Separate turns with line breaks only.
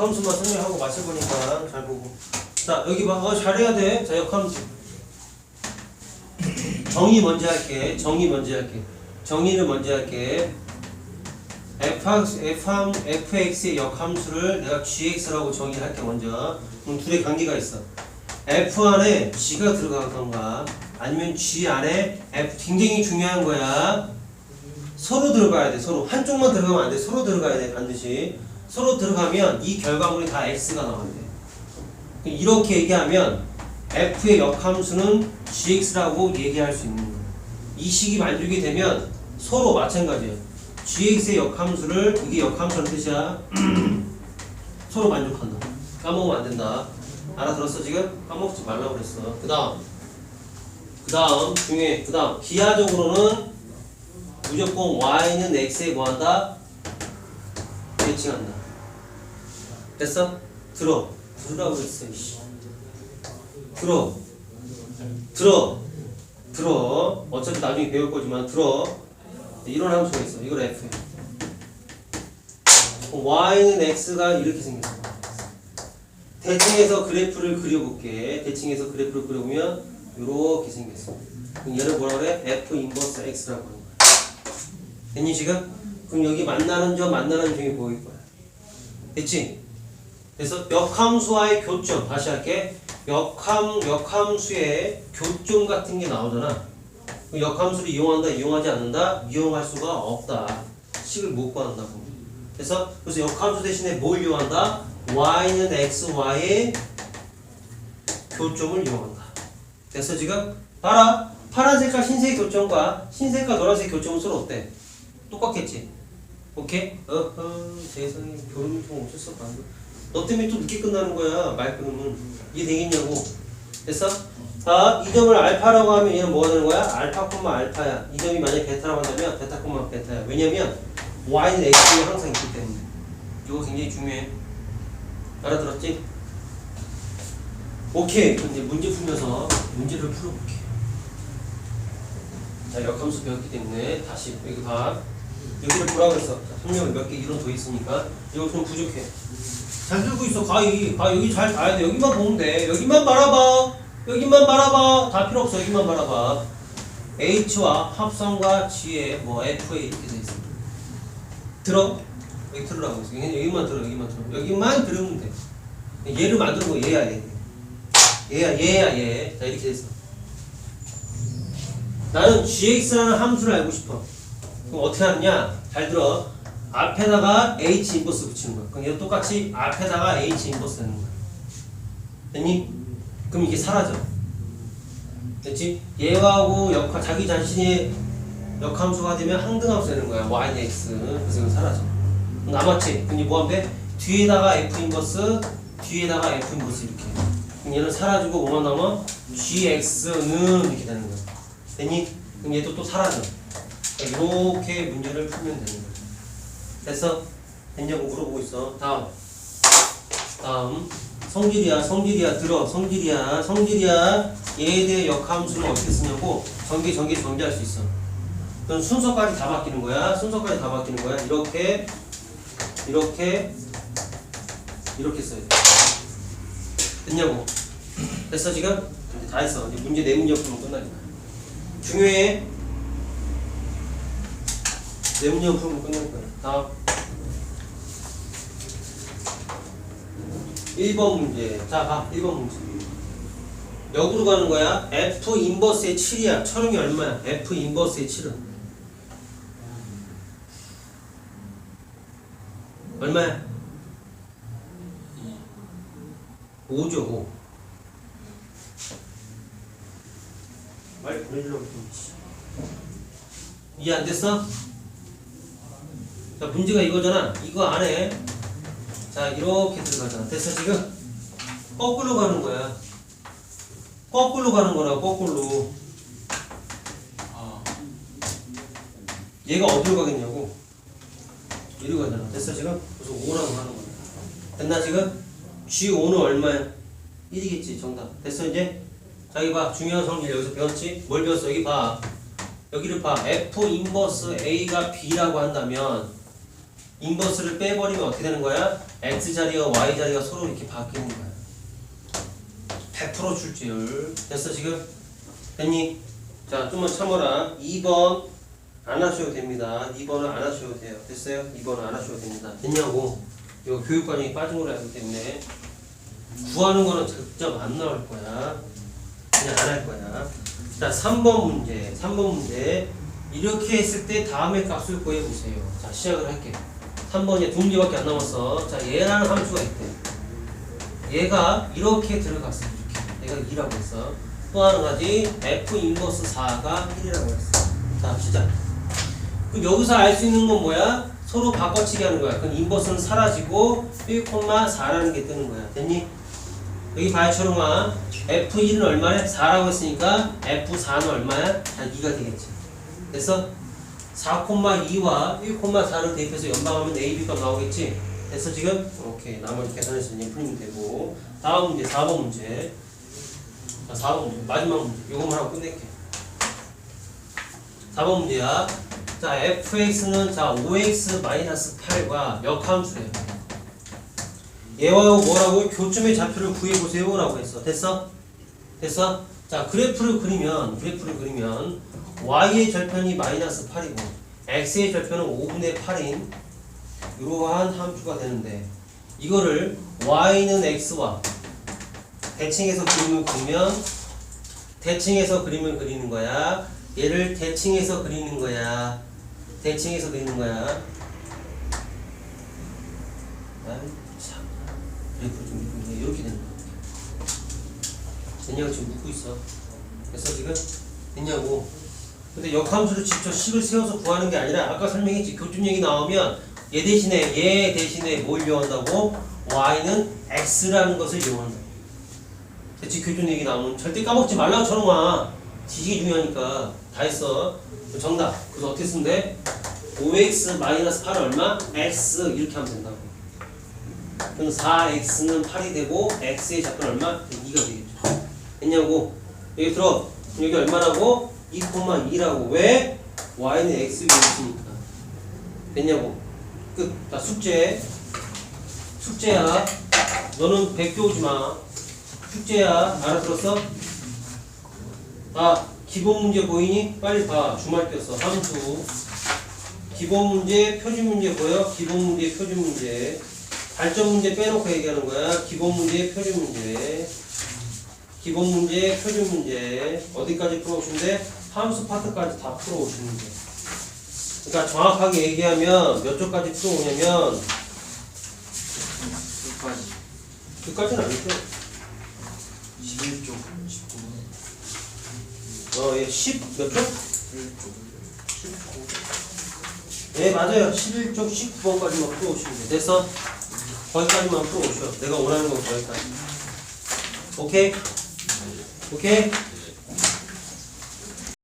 역함수만 설명하고 맞춰보니까 잘 보고. 자 여기 봐. 어 잘해야 돼. 자 역함수. 정의 먼저 할게. 정의 먼저 할게. 정의를 먼저 할게. fx, f fx의 역함수를 내가 gx라고 정의할 게 먼저. 그럼 둘의 관계가 있어. f 안에 g가 들어가던가 아니면 g 안에 f 굉장히 중요한 거야. 서로 들어가야 돼. 서로 한쪽만 들어가면 안 돼. 서로 들어가야 돼. 반드시. 서로 들어가면 이 결과물이 다 x가 나와야 돼. 이렇게 얘기하면 f의 역함수는 gx라고 얘기할 수 있는 거야. 이 식이 만족이 되면 서로 마찬가지예요. gx의 역함수를 이게 역함수라는 뜻이야. 서로 만족한다. 까먹으면 안 된다. 알아들었어 지금? 까먹지 말라고 그랬어. 그 다음 그 다음 중에 그 다음 기하적으로는 무조건 y는 x에 뭐한다? 대칭한다. 됐어? 들어. 들으라고 그랬어. 들어. 들어. 들어. 어차피 나중에 배울 거지만 들어. 이런 함수가 있어. 이걸 f. y는 x가 이렇게 생겼어. 대칭해서 그래프를 그려볼게. 대칭해서 그래프를 그려보면 이렇게 생겼어. 그럼 얘를 뭐라 그래? f 인버스 x라고 하는 거야. 됐니 지금? 그럼 여기 만나는 점 만나는 점이 보일 거야. 됐지? 그래서 역함수와의 교점 다시 할게. 역함 역함수의 교점 같은 게 나오잖아. 역함수를 이용한다, 이용하지 않는다, 이용할 수가 없다. 식을 못 구한다고. 그래서 그래서 역함수 대신에 뭘 이용한다? y는 x, y의 교점을 이용한다. 됐어 지금? 봐라. 파란색과 흰색 교점과 흰색과 노란색 교점은 서로 어때? 똑같겠지? 오케이? 어허 세상에 교훈이 좀수 없다 너 때문에 또 늦게 끝나는 거야. 말 끊으면. 이해 되겠냐고. 됐어? 자, 이 점을 알파라고 하면 얘는 뭐가 되는 거야? 알파 콤마 알파야. 이 점이 만약에 베타라고 한다면 베타 콤마 베타야. 왜냐면 y는 x에 항상 있기 때문에. 이거 굉장히 중요해. 알아들었지? 오케이. 이제 문제 풀면서 문제를 풀어볼게. 자 역함수 배웠기 때문에 다시 여기 봐 여기를 보라고 했어. 자, 설명을 몇 개 이론 더 있으니까. 이거 좀 부족해. 잘 들고 있어 가위. 가 여기 잘 봐야 돼. 여기만 보면 돼. 여기만 바라봐. 여기만 바라봐. 다 필요 없어. 여기만 바라봐. H와 합성과 G의 뭐 FA 이렇게 돼 있어. 들어? 여기 들으라고 했어. 여기만 들어 여기만 들어. 여기만 들으면 돼. 얘를 거 얘야 얘. 얘야 얘야 얘 자 이렇게 됐어. 나는 gx라는 함수를 알고 싶어 그럼 어떻게 하느냐 잘 들어 앞에다가 h 인버스 붙이는 거야 그럼 얘 똑같이 앞에다가 h 인버스 되는 거야 됐니? 그럼 이게 사라져 됐지? 얘하고 역할 자기 자신의 역함수가 되면 항등함수 되는 거야 y x 그래서 이건 사라져 남았지? 그럼 이뭐 하면 돼? 뒤에다가 f 인버스 뒤에다가 f 인버스 이렇게 그럼 얘는 사라지고 뭐만 남아? gx는 이렇게 되는 거야 됐니? 그럼 얘도 또 사라져 이렇게 문제를 풀면 되는 거야 됐어? 됐냐고 물어보고 있어. 다음. 다음. 성질이야 성질이야. 들어. 성질이야 성질이야. 얘에 대해 역함수는 어떻게 쓰냐고 전개 전개 전개할 수 있어. 그럼 순서까지 다 바뀌는 거야. 순서까지 다 바뀌는 거야. 이렇게 이렇게 이렇게 써야 돼. 됐냐고. 됐어 지금? 다 했어. 이제 문제 네 문제 풀면 끝나니까. 중요해 네 문제 풀면 끝날 거야 다음. 1번 문제. 자 봐 1번 문제. 역으로 가는 거야? F 인버스의 7이야. 철응이 얼마야? F 인버스의 7은? 얼마야? 5죠 5 빨리 보내주려고 했지. 이해 안 됐어? 자 문제가 이거잖아 이거 안에 자 이렇게 들어가잖아 됐어 지금? 거꾸로 가는 거야 거꾸로 가는 거라 거꾸로 얘가 어디로 가겠냐고 이리로 가잖아 됐어 지금? 그래서 5라고 하는 거야 됐나 지금? G5는 얼마야? 1이겠지 정답 됐어 이제? 자 여기 봐 중요한 성질 여기서 배웠지? 뭘 배웠어? 여기 봐 여기를 봐 F 인버스 A가 B라고 한다면 인버스를 빼버리면 어떻게 되는 거야? x 자리와 y 자리가 서로 이렇게 바뀌는 거야. 100% 출제율. 됐어 지금? 됐니? 자 좀만 참아라. 2번 안 하셔도 됩니다. 2번은 안 하셔도 돼요. 됐어요? 2번은 안 하셔도 됩니다. 됐냐고? 이거 교육과정이 빠진 거라 하기 때문에 구하는 거는 적점 안 나올 거야. 그냥 안 할 거야. 자, 3번 문제. 3번 문제. 이렇게 했을 때 다음에 값을 구해보세요. 자, 시작을 할게. 3번에 두 문제밖에 안 남았어. 자, 얘라는 함수가 있대. 얘가 이렇게 들어갔어. 이렇게. 얘가 2라고 했어. 또 하나 가지 f 인버스 4가 1이라고 했어. 자, 시작. 그럼 여기서 알 수 있는 건 뭐야? 서로 바꿔치기 하는 거야. 그럼 인버스는 사라지고 1,4라는 게 뜨는 거야. 됐니? 여기 초롱아. F1은 얼마래? 4라고 했으니까 F4는 얼마야? 자, 2가 되겠지. 됐어? 4,2와 1,4를 대입해서 연방하면 A, B가 나오겠지? 됐어, 지금? 오케이. 나머지 계산해서 이제 풀면 되고. 다음 문제, 4번 문제. 자, 4번 문제. 마지막 문제. 이것만 하고 끝낼게. 4번 문제야. 자, fx는 자, 5x-8과 역함수래요. 얘와 뭐라고? 교점의 좌표를 구해보세요. 라고 했어. 됐어? 됐어? 자, 그래프를 그리면, 그래프를 그리면, y의 절편이 마이너스 8이고, x의 절편은 5분의 8인, 이러한 함수가 되는데, 이거를 y는 x와 대칭해서 그림을 그리면, 대칭해서 그림을 그리는 거야. 얘를 대칭해서 그리는 거야. 대칭해서 그리는 거야. 아이, 참. 그래프 좀 이렇게, 이렇게 되는 거야. 됐냐고 지금 묻고 있어. 됐어 지금? 됐냐고. 근데 역함수를 직접 식을 세워서 구하는 게 아니라 아까 설명했지 교점 얘기 나오면 얘 대신에 얘 대신에 뭘 이용한다고? y는 x라는 것을 이용한다. 대체 교점 얘기 나오면 절대 까먹지 말라고 저놈아. 지식이 중요하니까 다 했어. 정답. 그래서 어떻게 쓰면 돼? 5x 마이너스 8 얼마? x 이렇게 하면 된다고. 그럼 4x는 8이 되고 x의 작은 얼마? 2가 되겠 죠. 됐냐고. 여기 들어. 여기 얼마라고? 2,2라고. 왜? y는 x 위에 있으니까. 됐냐고. 끝. 자 숙제. 숙제야. 너는 백교 오지 마. 숙제야. 알아들었어? 아, 기본 문제 보이니? 빨리 봐. 주말 꼈어. 함수. 기본 문제, 표준 문제 보여? 기본 문제, 표준 문제. 발전 문제 빼놓고 얘기하는 거야. 기본 문제, 표준 문제. 기본 문제, 표준 문제. 어디까지 풀어오시면 돼? 함수 파트까지 다 풀어오시면 돼. 그러니까 정확하게 얘기하면 몇 쪽까지 풀어오냐면
끝까지
그까지는 아니죠.
11쪽 19분
어, 예, 10몇 쪽?
11쪽
19네 맞아요 11쪽 19번까지만 풀어오시면 돼 됐어? 거기까지만 풀어오셔 내가 원하는 건 거기까지 오케이? 오케이?